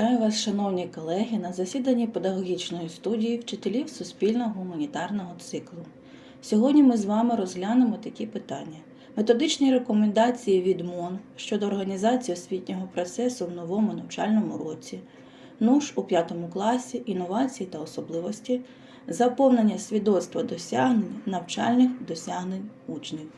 Вітаю вас, шановні колеги, на засіданні педагогічної студії вчителів суспільного гуманітарного циклу. Сьогодні ми з вами розглянемо такі питання: методичні рекомендації від МОН щодо організації освітнього процесу в новому навчальному році, НУШ у 5 класі, інновації та особливості, заповнення свідоцтва досягнень, навчальних досягнень учнів.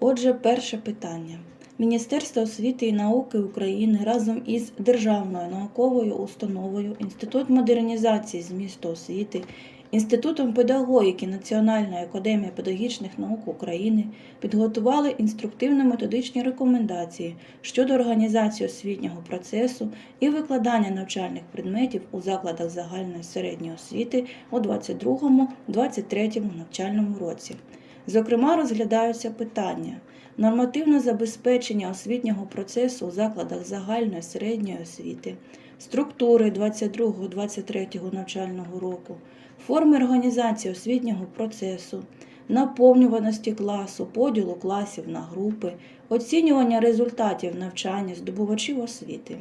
Отже, перше питання. Міністерство освіти і науки України разом із Державною науковою установою Інститут модернізації змісту освіти, Інститутом педагогіки Національної академії педагогічних наук України підготували інструктивно-методичні рекомендації щодо організації освітнього процесу і викладання навчальних предметів у закладах загальної середньої освіти у 2022-2023 навчальному році. Зокрема, розглядаються питання нормативне забезпечення освітнього процесу у закладах загальної середньої освіти, структури 22-23 навчального року, форми організації освітнього процесу, наповнюваності класу, поділу класів на групи, оцінювання результатів навчання здобувачів освіти.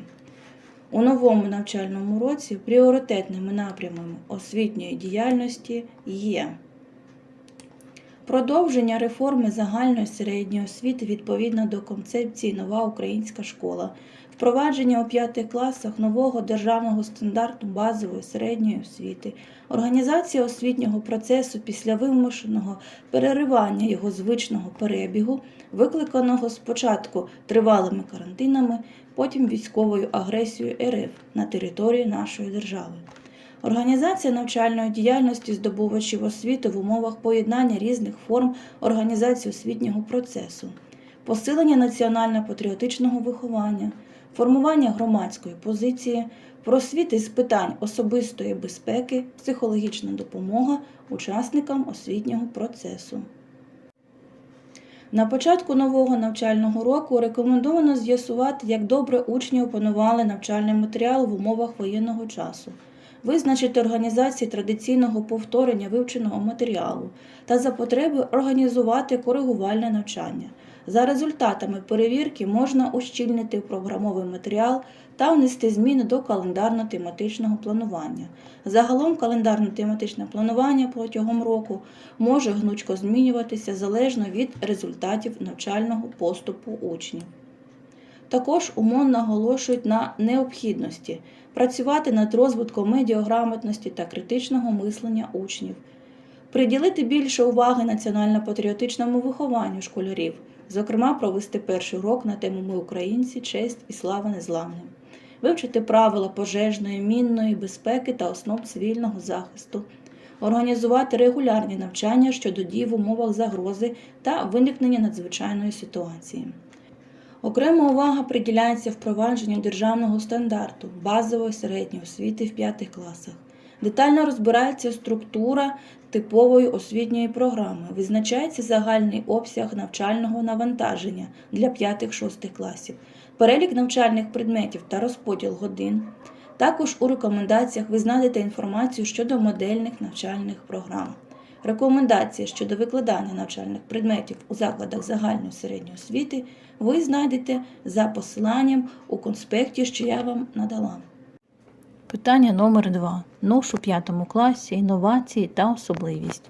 У новому навчальному році пріоритетними напрямами освітньої діяльності є Продовження реформи загальної середньої освіти відповідно до концепції Нова українська школа, впровадження у п'ятих класах нового державного стандарту базової середньої освіти, організація освітнього процесу після вимушеного переривання його звичного перебігу, викликаного спочатку тривалими карантинами, потім військовою агресією РФ на території нашої держави. Організація навчальної діяльності здобувачів освіти в умовах поєднання різних форм організації освітнього процесу, посилення національно-патріотичного виховання, формування громадської позиції, просвіти з питань особистої безпеки, психологічна допомога учасникам освітнього процесу. На початку нового навчального року рекомендовано з'ясувати, як добре учні опанували навчальний матеріал в умовах воєнного часу визначити організації традиційного повторення вивченого матеріалу та за потреби організувати коригувальне навчання. За результатами перевірки можна ущільнити програмовий матеріал та внести зміни до календарно-тематичного планування. Загалом календарно-тематичне планування протягом року може гнучко змінюватися залежно від результатів навчального поступу учнів. Також УМОН наголошують на необхідності працювати над розвитком медіаграмотності та критичного мислення учнів, приділити більше уваги національно-патріотичному вихованню школярів, зокрема, провести перший урок на тему Ми українці, честь і слава незламним, вивчити правила пожежної, мінної безпеки та основ цивільного захисту. Організувати регулярні навчання щодо дій в умовах загрози та виникнення надзвичайної ситуації. Окрема увага приділяється впровадженню державного стандарту базової середньої освіти в п'ятих класах. Детально розбирається структура типової освітньої програми, визначається загальний обсяг навчального навантаження для 5-6 класів, перелік навчальних предметів та розподіл годин. Також у рекомендаціях ви знайдете інформацію щодо модельних навчальних програм. Рекомендації щодо викладання навчальних предметів у закладах загальної середньої освіти ви знайдете за посиланням у конспекті, що я вам надала. Питання номер 2 НУШ у 5 класі, інновації та особливість.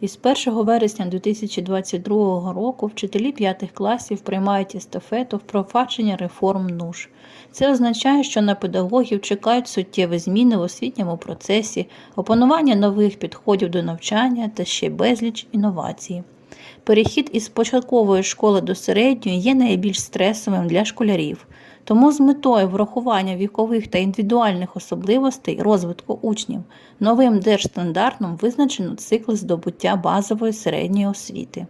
Із 1 вересня 2022 року вчителі 5 класів приймають естафету впровадження реформ НУШ. Це означає, що на педагогів чекають суттєві зміни в освітньому процесі, опанування нових підходів до навчання та ще безліч інновацій. Перехід із початкової школи до середньої є найбільш стресовим для школярів. Тому з метою врахування вікових та індивідуальних особливостей розвитку учнів новим держстандартом визначено цикл здобуття базової середньої освіти,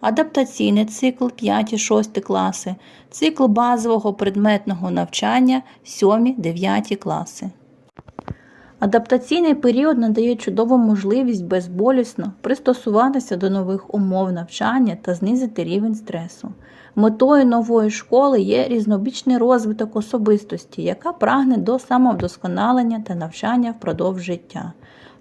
адаптаційний цикл 5-6 класи, цикл базового предметного навчання 7-9 класи. Адаптаційний період надає чудову можливість безболісно пристосуватися до нових умов навчання та знизити рівень стресу. Метою нової школи є різнобічний розвиток особистості, яка прагне до самовдосконалення та навчання впродовж життя.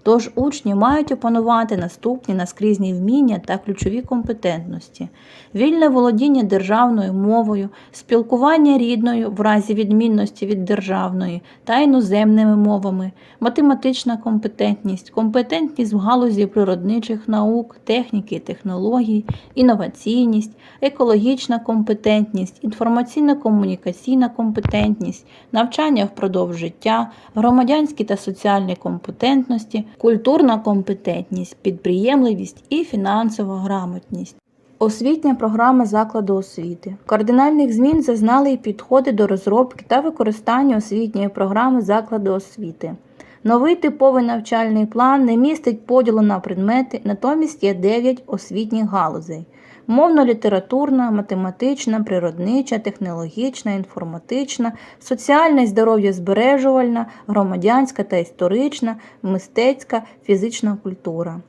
Тож учні мають опанувати наступні наскрізні вміння та ключові компетентності: вільне володіння державною мовою, спілкування рідною в разі відмінності від державної та іноземними мовами, математична компетентність, компетентність в галузі природничих наук, техніки і технологій, інноваційність, екологічна компетентність, інформаційно-комунікаційна компетентність, навчання впродовж життя, громадянські та соціальні компетентності, культурна компетентність, підприємливість і фінансова грамотність. Освітня програма закладу освіти. Кардинальних змін зазнали і підходи до розробки та використання освітньої програми закладу освіти. Новий типовий навчальний план не містить поділу на предмети, натомість є 9 освітніх галузей: мовно-літературна, математична, природнича, технологічна, інформатична, соціальна і здоров'я-збережувальна, громадянська та історична, мистецька, фізична культура.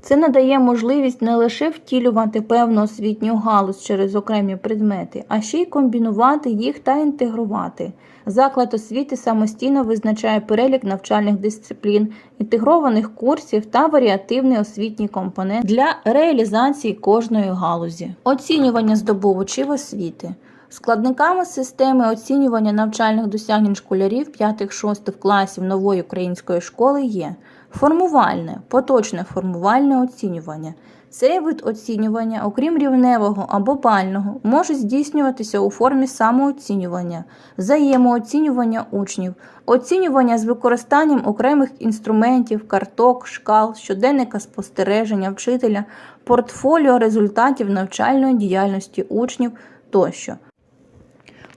Це надає можливість не лише втілювати певну освітню галузь через окремі предмети, а ще й комбінувати їх та інтегрувати. Заклад освіти самостійно визначає перелік навчальних дисциплін, інтегрованих курсів та варіативний освітній компонент для реалізації кожної галузі. Оцінювання здобувачів освіти. Складниками системи оцінювання навчальних досягнень школярів 5-6 класів нової української школи є формувальне, поточне формувальне оцінювання. Цей вид оцінювання, окрім рівневого або пального, може здійснюватися у формі самооцінювання, взаємооцінювання учнів, оцінювання з використанням окремих інструментів, карток, шкал, щоденника спостереження вчителя, портфоліо результатів навчальної діяльності учнів тощо.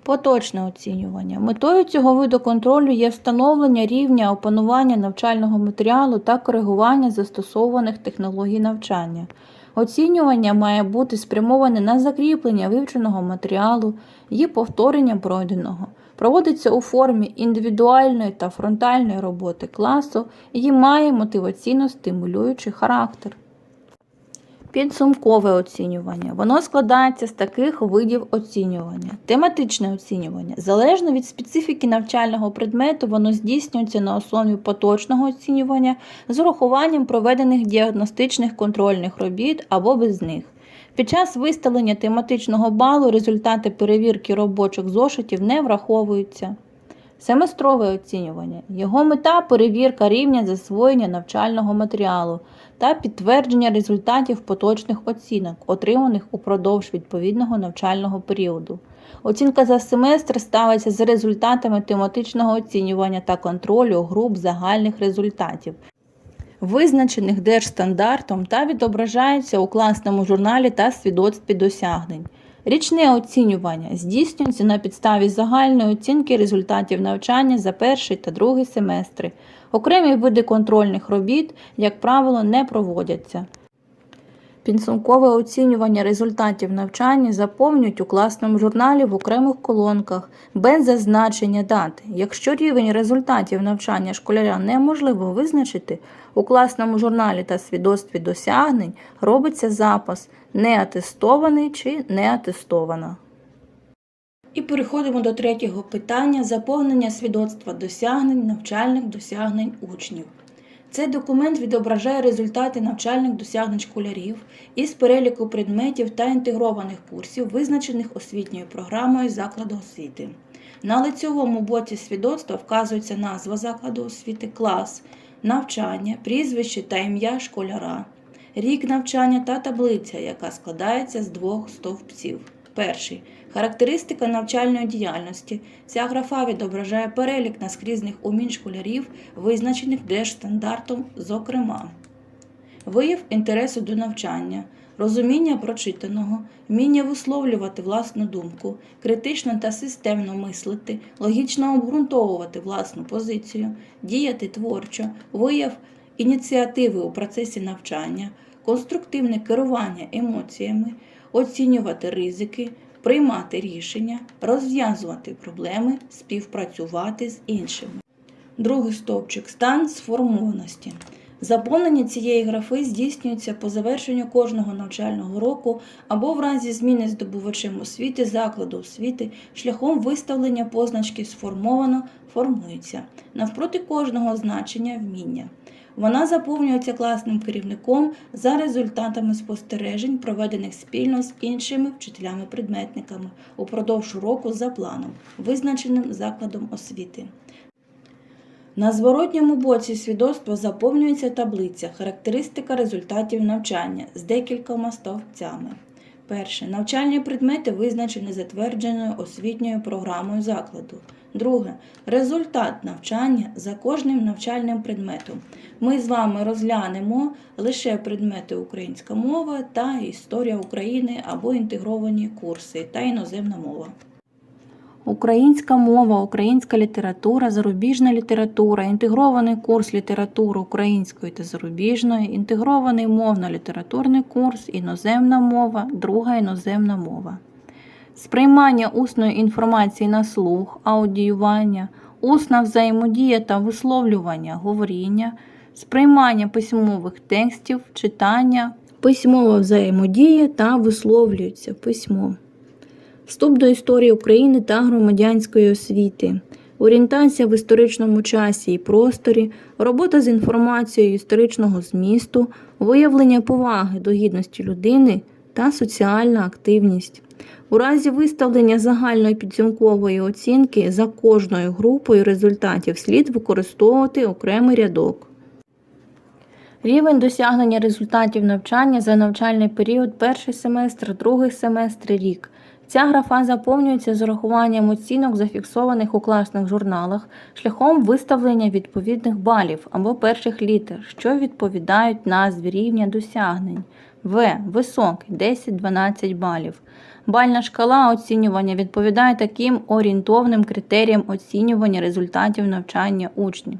Поточне оцінювання. Метою цього виду контролю є встановлення рівня опанування навчального матеріалу та коригування застосованих технологій навчання. Оцінювання має бути спрямоване на закріплення вивченого матеріалу і повторення пройденого. Проводиться у формі індивідуальної та фронтальної роботи класу і має мотиваційно стимулюючий характер. Підсумкове оцінювання. Воно складається з таких видів оцінювання. Тематичне оцінювання. Залежно від специфіки навчального предмету, воно здійснюється на основі поточного оцінювання з урахуванням проведених діагностичних контрольних робіт або без них. Під час виставлення тематичного балу результати перевірки робочих зошитів не враховуються. Семестрове оцінювання. Його мета перевірка рівня засвоєння навчального матеріалу та підтвердження результатів поточних оцінок, отриманих упродовж відповідного навчального періоду. Оцінка за семестр ставиться за результатами тематичного оцінювання та контролю груп загальних результатів, визначених держстандартом та відображається у класному журналі та свідоцтві досягнень. Річне оцінювання здійснюється на підставі загальної оцінки результатів навчання за перший та другий семестри. Окремі види контрольних робіт, як правило, не проводяться. Підсумкове оцінювання результатів навчання заповнюють у класному журналі в окремих колонках без зазначення дати. Якщо рівень результатів навчання школяря неможливо визначити, у класному журналі та свідоцтві досягнень робиться запис не атестований чи не атестована. І переходимо до третього питання заповнення свідоцтва досягнень навчальних досягнень учнів. Цей документ відображає результати навчальних досягнень школярів із переліку предметів та інтегрованих курсів, визначених освітньою програмою закладу освіти. На лицьовому боці свідоцтва вказується назва закладу освіти, клас, навчання, прізвище та ім'я школяра, рік навчання та таблиця, яка складається з двох стовпців. Перший. Характеристика навчальної діяльності. Ця графа відображає перелік наскрізних умінь школярів, визначених держстандартом, зокрема, вияв інтересу до навчання, розуміння прочитаного, вміння висловлювати власну думку, критично та системно мислити, логічно обґрунтовувати власну позицію, діяти творчо, вияв ініціативи у процесі навчання, конструктивне керування емоціями оцінювати ризики, приймати рішення, розв'язувати проблеми, співпрацювати з іншими. Другий стовпчик стан сформованості. Заповнення цієї графи здійснюється по завершенню кожного навчального року або в разі зміни здобувачем освіти закладу освіти шляхом виставлення позначки сформовано формується навпроти кожного значення вміння. Вона заповнюється класним керівником за результатами спостережень, проведених спільно з іншими вчителями-предметниками упродовж року за планом, визначеним закладом освіти. На зворотньому боці свідоцтва заповнюється таблиця Характеристика результатів навчання з декількома стовпцями. Перше. Навчальні предмети визначені затвердженою освітньою програмою закладу. Друге. Результат навчання за кожним навчальним предметом. Ми з вами розглянемо лише предмети українська мова та історія України або інтегровані курси та іноземна мова. Українська мова, українська література, зарубіжна література, інтегрований курс літератури української та зарубіжної, інтегрований мовно-літературний курс, іноземна мова, друга іноземна мова. Сприймання усної інформації на слух, аудіювання, усна взаємодія та висловлювання, говоріння, сприймання письмових текстів, читання, письмова взаємодія та висловлюється письмом. Вступ до історії України та громадянської освіти, орієнтація в історичному часі і просторі, робота з інформацією історичного змісту, виявлення поваги до гідності людини та соціальна активність. У разі виставлення загальної підсумкової оцінки за кожною групою результатів слід використовувати окремий рядок. Рівень досягнення результатів навчання за навчальний період перший семестр, другий семестр, рік. Ця графа заповнюється з урахуванням оцінок, зафіксованих у класних журналах, шляхом виставлення відповідних балів або перших літер, що відповідають назві рівня досягнень. В. Високий 10-12 балів. Бальна шкала оцінювання відповідає таким орієнтовним критеріям оцінювання результатів навчання учнів.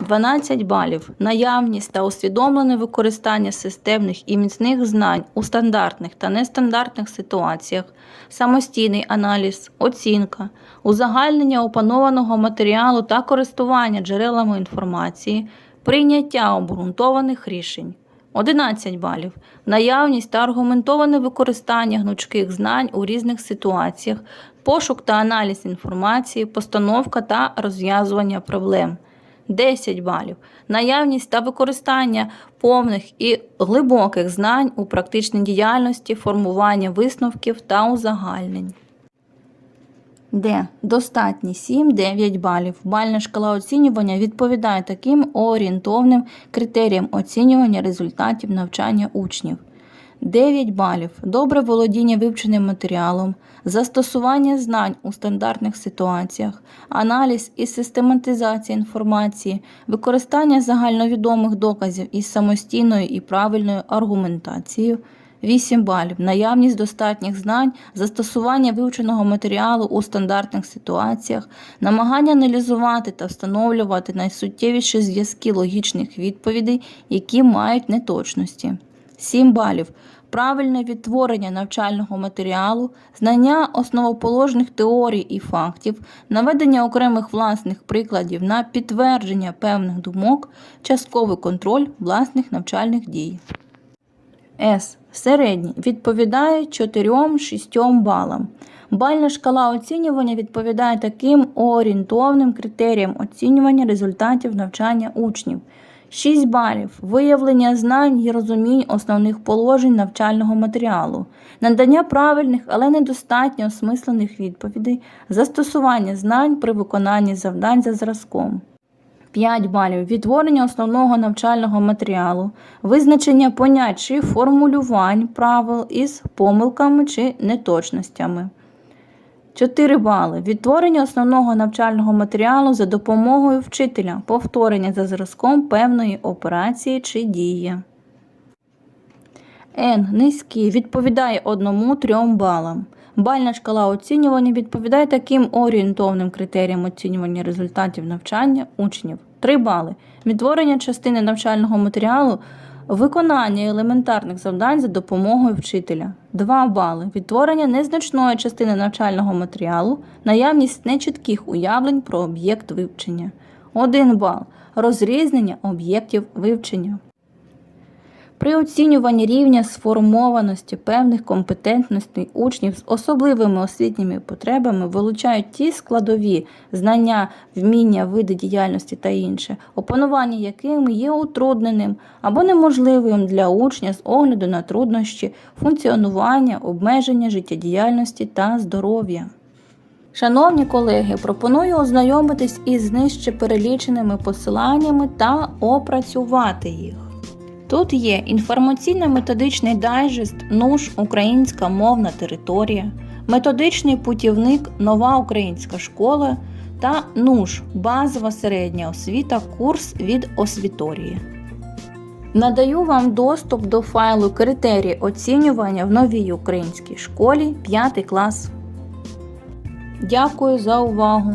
12 балів. Наявність та усвідомлене використання системних і міцних знань у стандартних та нестандартних ситуаціях, самостійний аналіз, оцінка, узагальнення опанованого матеріалу та користування джерелами інформації, прийняття обґрунтованих рішень. 11 балів. Наявність та аргументоване використання гнучких знань у різних ситуаціях, пошук та аналіз інформації, постановка та розв'язування проблем. 10 балів. Наявність та використання повних і глибоких знань у практичній діяльності, формування висновків та узагальнень. Д. Достатні 7-9 балів. Бальна шкала оцінювання відповідає таким орієнтовним критеріям оцінювання результатів навчання учнів. 9 балів. Добре володіння вивченим матеріалом, застосування знань у стандартних ситуаціях, аналіз і систематизація інформації, використання загальновідомих доказів із самостійною і правильною аргументацією. 8 балів. Наявність достатніх знань, застосування вивченого матеріалу у стандартних ситуаціях, намагання аналізувати та встановлювати найсуттєвіші зв'язки логічних відповідей, які мають неточності. 7 балів. Правильне відтворення навчального матеріалу, знання основоположних теорій і фактів, наведення окремих власних прикладів на підтвердження певних думок, частковий контроль власних навчальних дій. С. Середній відповідає 4-6 балам. Бальна шкала оцінювання відповідає таким орієнтовним критеріям оцінювання результатів навчання учнів. 6 балів виявлення знань і розумінь основних положень навчального матеріалу, надання правильних, але недостатньо осмислених відповідей, застосування знань при виконанні завдань за зразком. 5 балів відтворення основного навчального матеріалу, визначення понять чи формулювань правил із помилками чи неточностями. 4 бали. Відтворення основного навчального матеріалу за допомогою вчителя, повторення за зразком певної операції чи дії. Н. Низький відповідає 1-3 балам. Бальна шкала оцінювання відповідає таким орієнтовним критеріям оцінювання результатів навчання учнів. 3 бали. Відтворення частини навчального матеріалу, виконання елементарних завдань за допомогою вчителя. 2 бали. Відтворення незначної частини навчального матеріалу, наявність нечітких уявлень про об'єкт вивчення. 1 бал. Розрізнення об'єктів вивчення. При оцінюванні рівня сформованості певних компетентностей учнів з особливими освітніми потребами вилучають ті складові знання, вміння, види діяльності та інше, опанування якими є утрудненим або неможливим для учня з огляду на труднощі функціонування, обмеження життєдіяльності та здоров'я. Шановні колеги, пропоную ознайомитись із нижче переліченими посиланнями та опрацювати їх. Тут є інформаційно-методичний дайджест НУШ Українська мовна територія, методичний путівник Нова українська школа та НУШ Базова середня освіта курс від освіторії. Надаю вам доступ до файлу критерії оцінювання в новій українській школі 5 клас. Дякую за увагу!